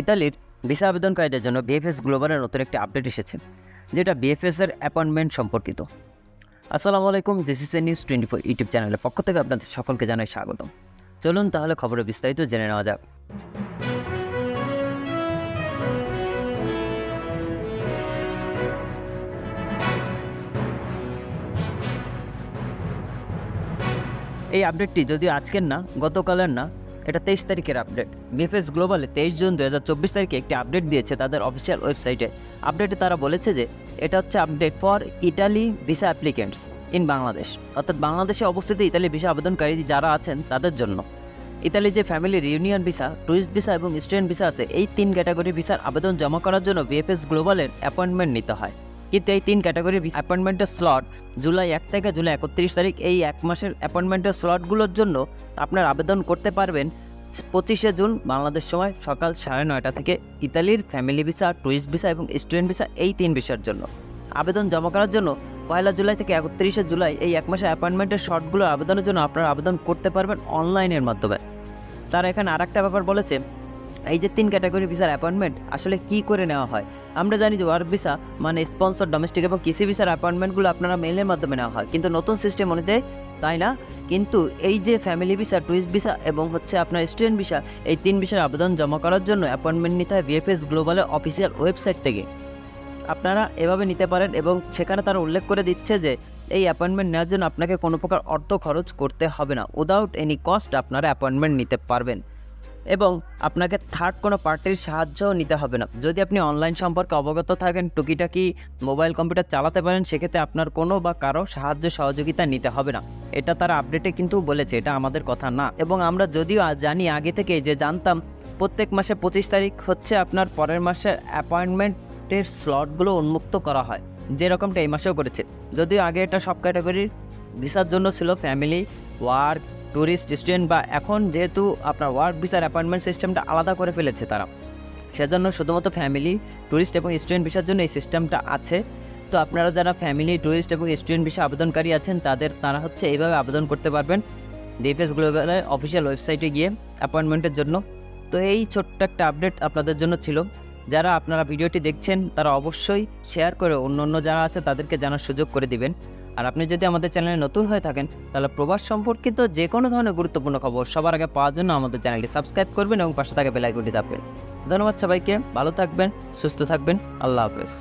ইতালির ভিসা আবেদনকারীদের জন্য বিএফএস গ্লোবালের নতুন একটি আপডেট এসেছে, যেটা বিএফএস এর অ্যাপয়েন্টমেন্ট সম্পর্কিত। আসসালামু আলাইকুম JCC news twenty four YouTube চ্যানেলের পক্ষ থেকে আপনাদের সকলকে জানাই স্বাগতম। চলুন তাহলে খবরের বিস্তারিত জেনে নেওয়া যাক। এই আপডেটটি যদিও আজকের না, গতকালের না এটা তেইশ তারিখের আপডেট বিএফএস গ্লোবালে তেইশ জুন দু হাজার চব্বিশ তারিখে একটি আপডেট দিয়েছে তাদের অফিসিয়াল ওয়েবসাইটে আপডেটে তারা বলেছে যে, এটা হচ্ছে update for Italy visa applicants in Bangladesh অর্থাৎ বাংলাদেশে অবস্থিত ইতালি ভিসা আবেদনকারী যারা আছেন তাদের জন্য। ইতালি যে family reunion visa tourist visa এবং স্টুডেন্ট ভিসা আছে, এই তিন ক্যাটাগরি ভিসার আবেদন জমা করার জন্য বিএফএস গ্লোবালের অ্যাপয়েন্টমেন্ট নিতে হয়। কিন্তু এই তিন ক্যাটাগরির অ্যাপয়েন্টমেন্টের স্লট জুলাই এক থেকে জুলাই একত্রিশ তারিখ, এই এক মাসের অ্যাপয়েন্টমেন্টের স্লটগুলোর জন্য আপনার আবেদন করতে পারবেন পঁচিশে জুন, বাংলাদেশ সময় সকাল সাড়ে নয়টা থেকে ইতালির ফ্যামিলি ভিসা টুরিস্ট ভিসা এবং স্টুডেন্ট ভিসা এই তিন ভিসার জন্য। আবেদন জমা করার জন্য পয়লা জুলাই থেকে একত্রিশে জুলাই এই এক মাসের অ্যাপয়েন্টমেন্টের শর্টগুলো আবেদনের জন্য আপনারা আবেদন করতে পারবেন অনলাইনের মাধ্যমে। তারা এখানে আর একটা ব্যাপার বলেছে এই যে তিন ক্যাটাগরি ভিসার অ্যাপয়েন্টমেন্ট আসলে কি করে নেওয়া হয়? আমরা জানি যে ওয়ার্ক ভিসা মানে স্পন্সর ডোমেস্টিক এবং কৃষি ভিসার অ্যাপয়েন্টমেন্টগুলো আপনারা মেলের মাধ্যমে নেওয়া হয়। কিন্তু নতুন সিস্টেম অনুযায়ী তাই না? কিন্তু এই যে ফ্যামিলি ভিসা টুরিস্ট ভিসা এবং হচ্ছে আপনার স্টুডেন্ট ভিসা এই তিন ভিসার আবেদন জমা করার জন্য অ্যাপয়েন্টমেন্ট নিতে হয় বিএফএস গ্লোবালের অফিসিয়াল ওয়েবসাইট থেকে। আপনারা এভাবে নিতে পারেন এবং সেখানে তারা উল্লেখ করে দিচ্ছে যে এই অ্যাপয়েন্টমেন্ট নেওয়ার জন্য আপনাকে কোনো প্রকার অর্থ খরচ করতে হবে না। উইদাউট এনি কস্ট আপনারা অ্যাপয়েন্টমেন্ট নিতে পারবেন। এবং আপনাকে থার্ড কোনো পার্টির সাহায্যও নিতে হবে না। যদি আপনি অনলাইন সম্পর্কে অবগত থাকেন, টুকিটাকি মোবাইল কম্পিউটার চালাতে পারেন, সেক্ষেত্রে আপনার কোনো বা কারও সাহায্য সহযোগিতা নিতে হবে না। এটা তারা আপডেটে কিন্তু বলেছে, এটা আমাদের কথা না। এবং আমরা যদিও জানি, আগে থেকে যে জানতাম, প্রত্যেক মাসে পঁচিশ তারিখ হচ্ছে আপনার পরের মাসের অ্যাপয়েন্টমেন্টের স্লটগুলো উন্মুক্ত করা হয়। যেরকমটা এই মাসেও করেছে। যদিও আগে এটা সব ক্যাটাগরির ভিসার জন্য ছিল ফ্যামিলি ওয়ার্ক ট্যুরিস্ট স্টুডেন্ট বা এখন যেহেতু আপনার ওয়ার্ক ভিসার অ্যাপয়েন্টমেন্ট সিস্টেমটা আলাদা করে ফেলেছে তারা, সেজন্য শুধুমাত্র ফ্যামিলি ট্যুরিস্ট এবং স্টুডেন্ট ভিসার জন্য এই সিস্টেমটা আছে। তো আপনারা যারা ফ্যামিলি ট্যুরিস্ট এবং স্টুডেন্ট ভিসা আবেদনকারী আছেন, তাদের, তারা হচ্ছে এইভাবে আবেদন করতে পারবেন। ডিএফএস গ্লোবালের অফিসিয়াল ওয়েবসাইটে গিয়ে অ্যাপয়েন্টমেন্টের জন্য। তো এই ছোট্ট একটা আপডেট আপনাদের জন্য ছিল। যারা আপনারা ভিডিওটি দেখছেন, তারা অবশ্যই শেয়ার করে অন্য অন্য যারা আছে, তাদেরকে জানার সুযোগ করে দিবেন। আর আপনি যদি আমাদের চ্যানেলে নতুন হয়ে থাকেন, তাহলে প্রবাস সম্পর্কিত যে কোনো ধরনের গুরুত্বপূর্ণ খবর সবার আগে পাওয়ার জন্য আমাদের চ্যানেলটি সাবস্ক্রাইব করবেন এবং পাশে থাকা বেলাইকনটি থাকবেন ধন্যবাদ সবাইকে, ভালো থাকবেন, সুস্থ থাকবেন, আল্লাহ হাফেজ।